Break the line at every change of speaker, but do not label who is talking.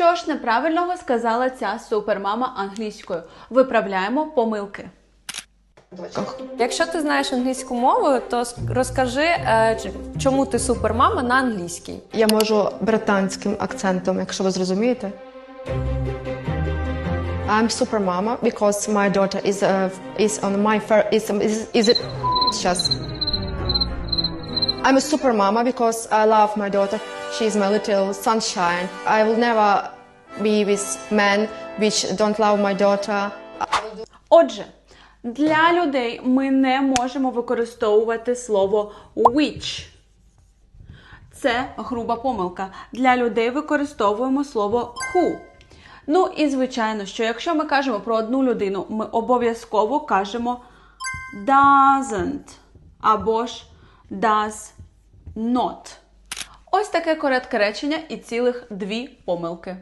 Що ж неправильного сказала ця супермама англійською? Виправляємо помилки.
Якщо ти знаєш англійську мову, то розкажи, е, чому ти супермама на англійській.
Я можу британським акцентом, якщо ви зрозумієте. I'm super mama because my daughter is uh, is on my first is is is it just I'm a super mama because I love my daughter. She's my little sunshine. I will never be with men which don't love my daughter.
Отже, для людей ми не можемо використовувати слово which. Це груба помилка. Для людей використовуємо слово who. Ну і звичайно, що якщо ми кажемо про одну людину, ми обов'язково кажемо doesn't або ж does not. Ось таке коротке речення і цілих дві помилки.